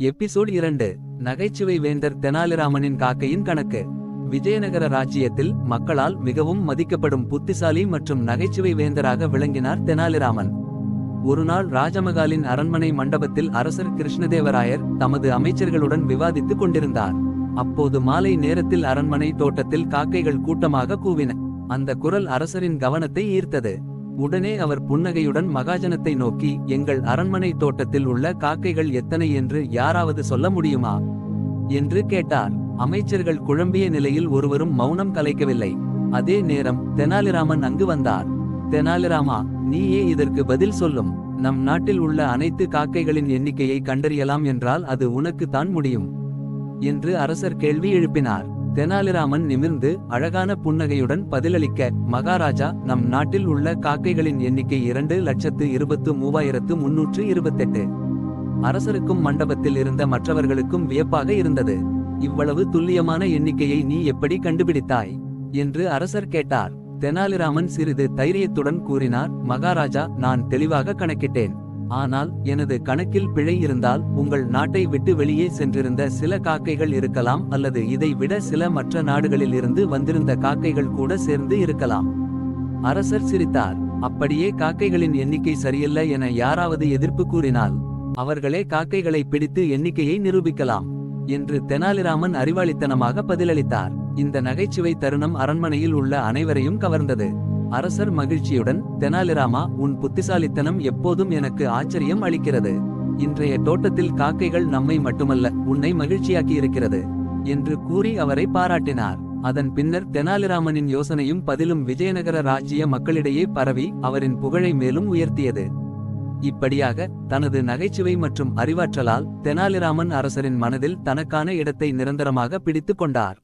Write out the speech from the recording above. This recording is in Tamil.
எபிசோட் இரண்டு. நகைச்சுவை வேந்தர் தெனாலிராமனின் காக்கையின் கணக்கு. விஜயநகர ராஜ்ஜியத்தில் மக்களால் மிகவும் மதிக்கப்படும் புத்திசாலி மற்றும் நகைச்சுவை வேந்தராக விளங்கினார் தெனாலிராமன். ஒருநாள் ராஜமகாலின் அரண்மனை மண்டபத்தில் அரசர் கிருஷ்ணதேவராயர் தமது அமைச்சர்களுடன் விவாதித்துக் கொண்டிருந்தார். அப்போது மாலை நேரத்தில் அரண்மனை தோட்டத்தில் காக்கைகள் கூட்டமாக கூவின. அந்த குரல் அரசரின் கவனத்தை ஈர்த்தது. உடனே அவர் புன்னகையுடன் மகாஜனத்தை நோக்கி எங்கள் அரண்மனை தோட்டத்தில் உள்ள காக்கைகள் எத்தனை என்று யாராவது சொல்ல முடியுமா? என்று கேட்டார். அமைச்சர்கள் குழம்பிய நிலையில் ஒருவரும் மௌனம் கலைக்கவில்லை. அதே நேரம் தெனாலிராமன் அங்கு வந்தார். தெனாலிராமா நீயே இதற்கு பதில் சொல்லும். நம் நாட்டில் உள்ள அனைத்து காக்கைகளின் எண்ணிக்கையை கண்டறியலாம் என்றால் அது உனக்கு தான் முடியும் என்று அரசர் கேள்வி எழுப்பினார். தெனாலிராமன் நிமிர்ந்து அழகான புன்னகையுடன் பதிலளிக்க மகாராஜா நம் நாட்டில் உள்ள காக்கைகளின் எண்ணிக்கை இரண்டு லட்சத்து இருபத்து மூவாயிரத்து முன்னூற்று இருபத்தெட்டு. அரசருக்கும் மண்டபத்தில் இருந்த மற்றவர்களுக்கும் வியப்பாக இருந்தது. இவ்வளவு துல்லியமான எண்ணிக்கையை நீ எப்படி கண்டுபிடித்தாய்? என்று அரசர் கேட்டார். தெனாலிராமன் சிறிது தைரியத்துடன் கூறினார் மகாராஜா நான் தெளிவாக கணக்கிட்டேன். ஆனால் எனது கணக்கில் பிழை இருந்தால் உங்கள் நாட்டை விட்டு வெளியே சென்றிருந்த சில காக்கைகள் இருக்கலாம் அல்லது இதை விட சில மற்ற நாடுகளில் இருந்து வந்திருந்த காக்கைகள் கூட சேர்ந்து இருக்கலாம். அரசர் சிரித்தார். அப்படியே காக்கைகளின் எண்ணிக்கை சரியில்லை என யாராவது எதிர்ப்பு கூறினால் அவர்களே காக்கைகளை பிடித்து எண்ணிக்கையை நிரூபிக்கலாம் என்று தெனாலிராமன் அறிவாளித்தனமாக பதிலளித்தார். இந்த நகைச்சுவை தருணம் அரண்மனையில் உள்ள அனைவரையும் கவர்ந்தது. அரசர் மகிழ்ச்சியுடன் தெனாலிராமா உன் புத்திசாலித்தனம் எப்போதும் எனக்கு ஆச்சரியம் அளிக்கிறது. இன்றைய தோட்டத்தில் காக்கைகள் நம்மை மட்டுமல்ல உன்னை மகிழ்ச்சியாக்கி இருக்கிறது என்று கூறி அவரை பாராட்டினார். அதன் பின்னர் தெனாலிராமனின் யோசனையும் பதிலும் விஜயநகர ராஜ்ய மக்களிடையே பரவி அவரின் புகழை மேலும் உயர்த்தியது. இப்படியாக தனது நகைச்சுவை மற்றும் அறிவாற்றலால் தெனாலிராமன் அரசரின் மனதில் தனக்கான இடத்தை நிரந்தரமாக பிடித்துக் கொண்டார்.